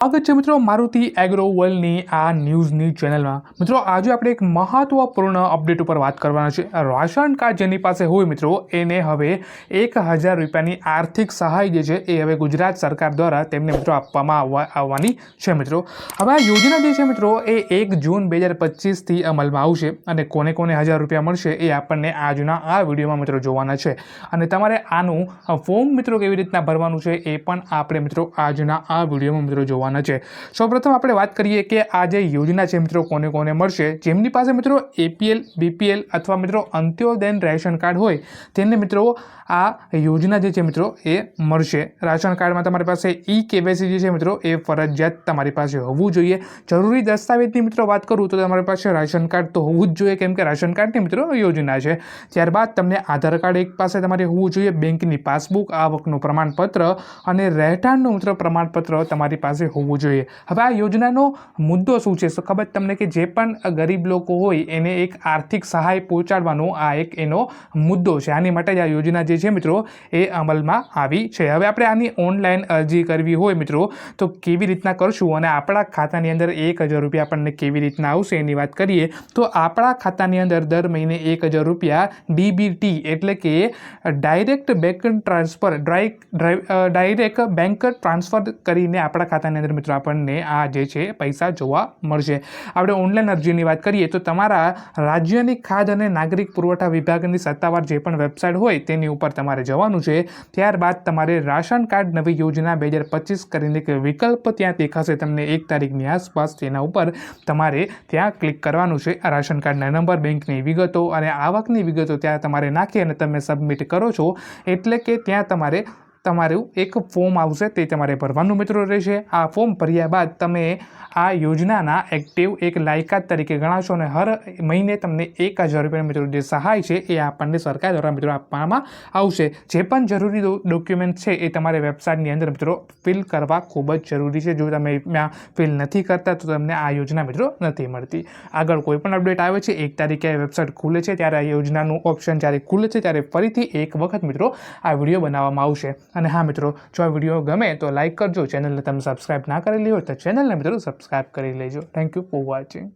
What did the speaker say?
સ્વાગત છે મિત્રો મારુતિ એગ્રો વર્લ્ડની આ ન્યૂઝની ચેનલમાં. મિત્રો, આજે આપણે એક મહત્વપૂર્ણ અપડેટ ઉપર વાત કરવાના છે. રાશન કાર્ડ જેની પાસે હોય મિત્રો, એને હવે એક હજાર રૂપિયાની આર્થિક સહાય જે છે એ હવે ગુજરાત સરકાર દ્વારા તેમને મિત્રો આપવામાં આવવા, આવવાની છે મિત્રો. હવે આ યોજના જે છે મિત્રો, એ એક જૂન બે હજાર પચીસથી અમલમાં આવશે અને કોને કોને હજાર રૂપિયા મળશે એ આપણને આજના આ વિડીયોમાં મિત્રો જોવાના છે. અને તમારે આનું ફોર્મ મિત્રો કેવી રીતના ભરવાનું છે એ પણ આપણે મિત્રો આજના આ વિડીયોમાં મિત્રો જોવાના છે. સૌપ્રથમ આપણે વાત કરીએ કે આ જે યોજના છે મિત્રો, કોને કોને મળશે? જેમની પાસે મિત્રો એપીએલ બીપીએલ અથવા મિત્રો અંત્યોદયન રેશન કાર્ડ હોય, તેને મિત્રો આ યોજના જે છે મિત્રો એ મળશે. રાશન કાર્ડમાં તમારી પાસે ઈ કેવાયસી જે છે મિત્રો એ ફરજિયાત તમારી પાસે હોવું જોઈએ. જરૂરી દસ્તાવેજની મિત્રો વાત કરું તો તમારી પાસે રાશન કાર્ડ તો હોવું જ જોઈએ, કેમ કે રાશન કાર્ડની મિત્રો યોજના છે. ત્યારબાદ તમને આધાર કાર્ડ એક પાસે તમારે હોવું જોઈએ, બેંકની પાસબુક, આવકનું પ્રમાણપત્ર અને રહેઠાણનું મિત્રો પ્રમાણપત્ર તમારી પાસે હોવું જોઈએ. હવે આ યોજનાનો મુદ્દો શું છે? ખબર તમને કે જે પણ ગરીબ લોકો હોય એને એક આર્થિક સહાય પહોંચાડવાનો આ એક એનો મુદ્દો છે. આની માટે જ આ યોજના જે છે મિત્રો, એ અમલમાં આવી છે. હવે આપણે આની ઓનલાઈન અરજી કરવી હોય મિત્રો, તો કેવી રીતના કરશું? અને આપણા ખાતાની અંદર એક હજાર રૂપિયા આપણને કેવી રીતના આવશે એની વાત કરીએ, તો આપણા ખાતાની અંદર દર મહિને એક હજાર રૂપિયા ડીબીટી એટલે કે direct bank transfer direct bank transfer કરીને આપણા ખાતાની અંદર મિત્રો આપણને આ જે છે, પૈસા જોવા મળશે. આપણે ઓનલાઈન અરજીની વાત કરીએ તો તમારા રાજ્યની ખાદ્ય અને નાગરિક પુરવઠા વિભાગની સત્તાવાર જે પણ વેબસાઇટ હોય તેની ઉપર તમારે જવાનું છે. ત્યારબાદ તમારે રાશન કાર્ડ નવી યોજના બે હજાર પચીસ કરીને વિકલ્પ ત્યાં દેખાશે. તમને એક તારીખની આસપાસ તેના ઉપર તમારે ત્યાં ક્લિક કરવાનું છે. રાશન કાર્ડના નંબર, બેંકની વિગતો અને આવકની વિગતો ત્યાં તમારે નાખી અને તમે સબમિટ કરો છો. એટલે કે ત્યાં તમારે તમારું એક ફોર્મ આવશે, તે તમારે ભરવાનું મિત્રો રહેશે. આ ફોર્મ ભર્યા બાદ તમે આ યોજનાના એક્ટિવ એક લાયકાત તરીકે ગણાશો અને હર મહિને તમને એક હજાર રૂપિયા મિત્રો જે સહાય છે, એ આપણને સરકાર દ્વારા મિત્રો આપવામાં આવશે. જે પણ જરૂરી ડોક્યુમેન્ટ છે, એ તમારે વેબસાઇટની અંદર મિત્રો ફિલ કરવા ખૂબ જ જરૂરી છે. જો તમે ફિલ નથી કરતા, તો તમને આ યોજના મિત્રો નથી મળતી. આગળ કોઈ પણ અપડેટ આવે છે, એક તારીખે વેબસાઇટ ખુલે છે, ત્યારે આ યોજનાનું ઓપ્શન જ્યારે ખુલે છે, ત્યારે ફરીથી એક વખત મિત્રો આ વીડિયો બનાવવામાં આવશે. અને હા મિત્રો, જો આ વીડિયો ગમે તો લાઇક કરજો. ચેનલને તમે સબસ્ક્રાઈબ ના કરેલી હોય તો ચેનલને મિત્રો સબસ્ક્રાઈબ કરી લેજો. Thank you for watching